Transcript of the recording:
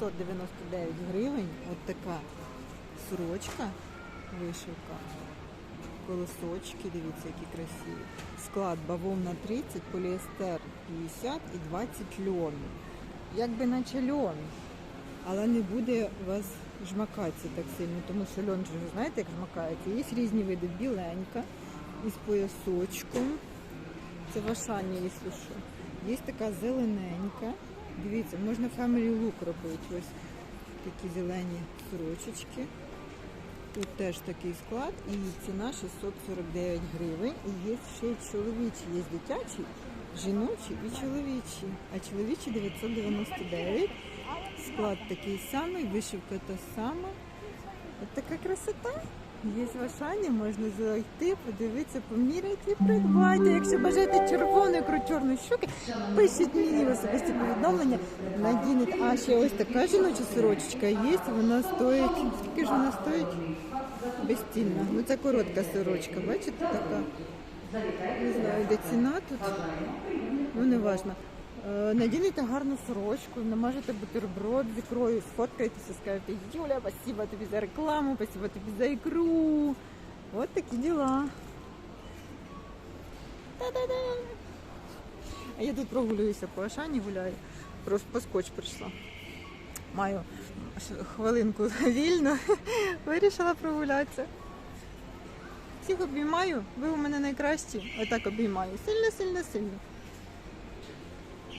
699 гривень. От така сорочка, вишивка. Колосочки, дивіться, які красиві. Склад бавовна 30, поліестер 50 і 20 льон. Якби наче льон. Але не буде у вас жмакатися так сильно, тому що льон ви знаєте, як жмакається. Є різні види біленька із поясочком. Це в Ашані, якщо що. Є така зелененька. Дивіться, можна family look робити. Ось такі зелені сорочечки. Тут теж такий склад і ціна 649 гривень. І є ще й чоловічі, є дитячі, жіночі і чоловічі. А чоловічі 999. Склад такий самий, вишивка та сама. Така красота. Є Ашані, можна зайти, подивитися, поміряти і придбати. Якщо бажаєте червоної чорної щуки, пишіть мені особисті повідомлення. Надінете. А ще ось така жіноча сорочечка є, вона стоїть. Скільки ж вона стоїть? Безцінна. Ну це коротка сорочка, бачите, така. Не знаю, де ціна тут. Ну не важно. Е, Надінете гарну сорочку, намажете бутерброд з ікрою, сфоткаєтеся, скажете, Юля, спасибо тобі за рекламу, спасибо тобі за ікру. От такі діла. Та-да-да. А я тут прогулююся по Ашані, гуляю. Просто по прийшла. Маю хвилинку вільно, вирішила прогулятися. Всіх обіймаю, ви у мене найкращі. Отак обіймаю. Сильно, сильно, сильно.